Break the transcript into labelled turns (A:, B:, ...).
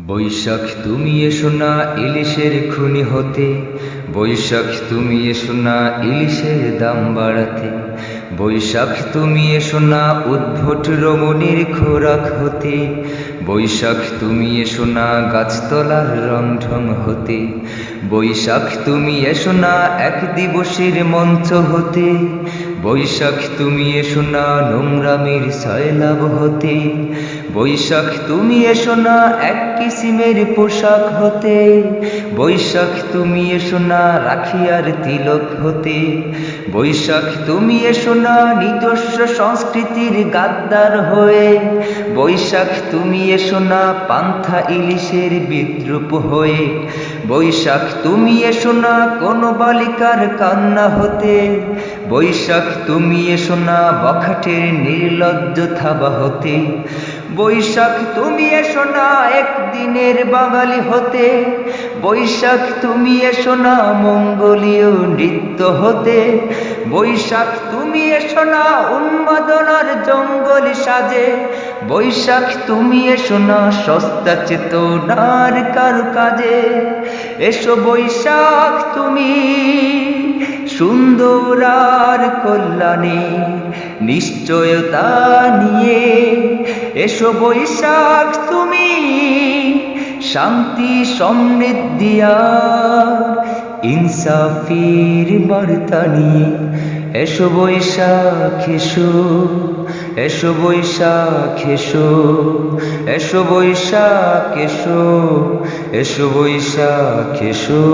A: বৈশাখ, তুমি এসো না ইলিশের খুনি হতে। বৈশাখ, তুমি এসো না ইলিশের দাম বাড়াতে। বৈশাখ, তুমি এসো না উদ্ভট রমণীর খোরাক হতে। বৈশাখ, তুমি এসো না গাছতলার রন্ধন হতে। বৈশাখ, তুমি এসো না এক দিবসের মঞ্চ হতে। বৈশাখ, তুমি এসো না নোংরামের সয়লাভ হতে। বৈশাখ, তুমি এসো না এক কিসিমের পোশাক হতে। বৈশাখ, তুমি এসো না রাখিয়ার তিলক হতে। বৈশাখ, তুমি এসো না নিজস্ব সংস্কৃতির গাদ্দার হয়ে। বৈশাখ, তুমি এসো না পান্থা ইলিশের বিদ্রুপ হয়ে। বৈশাখ, তুমি এসো না কোনো বালিকার কান্না হতে। বৈশাখ, তুমি এসো না বখাটের নির্লজ্জ থাবা হতে। বৈশাখ, তুমি এসো না একদিনের বাঙালি হতে। বৈশাখ তুমি এসো না, মঙ্গলীয় নৃত্য হতে। বৈশাখ তুমি এসো না, উন্মাদনার জঙ্গল সাজে। বৈশাখ তুমি এসো না, সস্তা চেতনার কারু কাজে। এসো বৈশাখ তুমি, সুন্দর আর কল্যাণে, নিশ্চয়তা নিয়ে। এসো বৈশাখ তুমি শান্তি, সমৃদ্ধি ইনসাফির বার্তা নিয়ে এসো বৈশাখ, এসো এসো বৈশাখ, এসো এসো বৈশাখ, এসো এসো বৈশাখ, এসো।